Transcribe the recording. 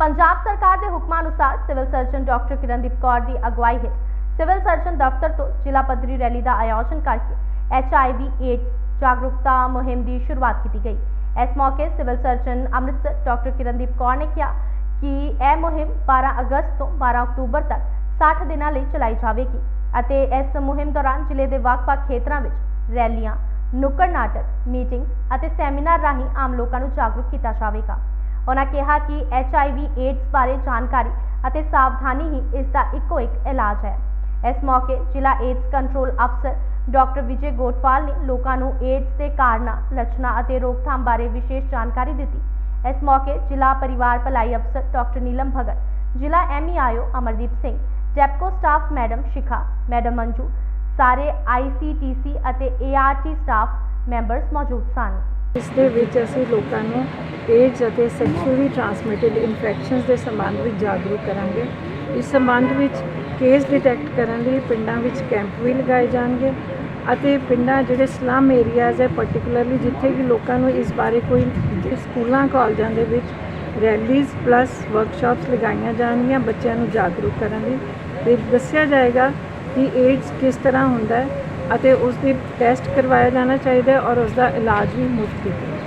ਪੰਜਾਬ ਸਰਕਾਰ ਦੇ ਹੁਕਮਾਂ ਅਨੁਸਾਰ civil surgeon doctor Kirandeep Kaur ਦੀ ਅਗਵਾਈ ਹੇਠ ਸਿਵਲ ਸਰਜਨ ਦਫ਼ਤਰ ਤੋਂ ਜ਼ਿਲ੍ਹਾ ਪੱਧਰੀ ਰੈਲੀ ਦਾ ਆਯੋਜਨ ਕਰਕੇ ਐਚਆਈਵੀ ਏਡਸ ਜਾਗਰੂਕਤਾ ਮੁਹਿੰਮ ਦੀ ਸ਼ੁਰੂਆਤ ਕੀਤੀ ਗਈ। ਇਸ ਮੌਕੇ civil surgeon Amritsar doctor Kirandeep Kaur ਨੇ ਕਿਹਾ ਕਿ ਇਹ ਮੁਹਿੰਮ 12 ਅਗਸਤ ਤੋਂ 12 ਅਕਤੂਬਰ ਤੱਕ 60 ਦਿਨਾਂ ਲਈ ਚਲਾਈ ਜਾਵੇਗੀ ਅਤੇ ਇਸ ਮੁਹਿੰਮ ਦੌਰਾਨ ਜ਼ਿਲ੍ਹੇ ਦੇ ਵੱਖ-ਵੱਖ ਖੇਤਰਾਂ ਵਿੱਚ ਰੈਲੀਆਂ ਨੁੱਕੜ ਨਾਟਕ ਮੀਟਿੰਗਸ ਅਤੇ ਸੈਮੀਨਾਰ ਰਾਹੀਂ ਆਮ ਲੋਕਾਂ ਨੂੰ ਜਾਗਰੂਕ ਕੀਤਾ ਜਾਵੇਗਾ। ਉਹਨਾਂ ਕਿਹਾ ਕਿ ਐਚਆਈਵੀ ਏਡਸ ਬਾਰੇ ਜਾਣਕਾਰੀ ਅਤੇ ਸਾਵਧਾਨੀ ਹੀ ਇਸ ਦਾ ਇੱਕੋ ਇੱਕ ਇਲਾਜ ਹੈ। ਇਸ ਮੌਕੇ ਜ਼ਿਲ੍ਹਾ ਏਡਸ ਕੰਟਰੋਲ ਅਫਸਰ ਡਾਕਟਰ ਵਿਜੇ ਗੋਟਵਾਲ ਨੇ ਲੋਕਾਂ ਨੂੰ ਏਡਸ ਦੇ ਕਾਰਨਾਂ, ਲੱਛਣਾਂ ਅਤੇ ਰੋਕਥਾਮ ਬਾਰੇ ਵਿਸ਼ੇਸ਼ ਜਾਣਕਾਰੀ ਦਿੱਤੀ। ਇਸ ਮੌਕੇ ਜ਼ਿਲ੍ਹਾ ਪਰਿਵਾਰ ਭਲਾਈ ਅਫਸਰ ਡਾਕਟਰ ਨੀਲਮ ਭਗਤ, ਜ਼ਿਲ੍ਹਾ MEIO Amardeep Singh DAPCO staff madam Shikha, madam Manju, ਸਾਰੇ ਆਈਸੀਟੀਸੀ ਅਤੇ ਏਆਰਟੀ ਸਟਾਫ ਮੈਂਬਰਸ ਮੌਜੂਦ ਸਨ। ਇਸ ਦੇ ਵਿੱਚ ਅਸੀਂ ਲੋਕਾਂ ਨੂੰ ਏਡਜ਼ ਅਤੇ ਸੈਕਸ਼ੂਅਲੀ ਟ੍ਰਾਂਸਮਿਟਡ ਇਨਫੈਕਸ਼ਨਸ ਦੇ ਸੰਬੰਧ ਵਿੱਚ ਜਾਗਰੂਕ ਕਰਾਂਗੇ। ਇਸ ਸੰਬੰਧ ਵਿੱਚ ਕੇਸ ਡਿਟੈਕਟ ਕਰਨ ਲਈ ਪਿੰਡਾਂ ਵਿੱਚ ਕੈਂਪ ਵੀ ਲਗਾਏ ਜਾਣਗੇ ਅਤੇ ਪਿੰਡਾਂ ਜਿਹੜੇ ਸਲਮ ਏਰੀਆਜ਼ ਹੈ ਪਾਰਟਿਕੂਲਰਲੀ ਜਿੱਥੇ ਕਿ ਲੋਕਾਂ ਨੂੰ ਇਸ ਬਾਰੇ ਕੋਈ ਸਕੂਲਾਂ, ਕਾਲਜਾਂ ਦੇ ਵਿੱਚ ਰੈਲੀਜ਼ ਪਲੱਸ ਵਰਕਸ਼ਾਪਸ ਲਗਾਈਆਂ ਜਾਣਗੀਆਂ, ਬੱਚਿਆਂ ਨੂੰ ਜਾਗਰੂਕ ਕਰਨ ਲਈ। ਤੇ ਦੱਸਿਆ ਜਾਏਗਾ ਕਿ ਏਡਜ਼ ਕਿਸ ਤਰ੍ਹਾਂ ਹੁੰਦਾ ਹੈ ਅਤੇ ਉਸ ਦੀ ਟੈਸਟ ਕਰਵਾਇਆ ਜਾਣਾ ਚਾਹੀਦਾ ਹੈ ਔਰ ਉਸ ਦਾ ਇਲਾਜ ਵੀ ਮੁਫਤ ਕੀਤਾ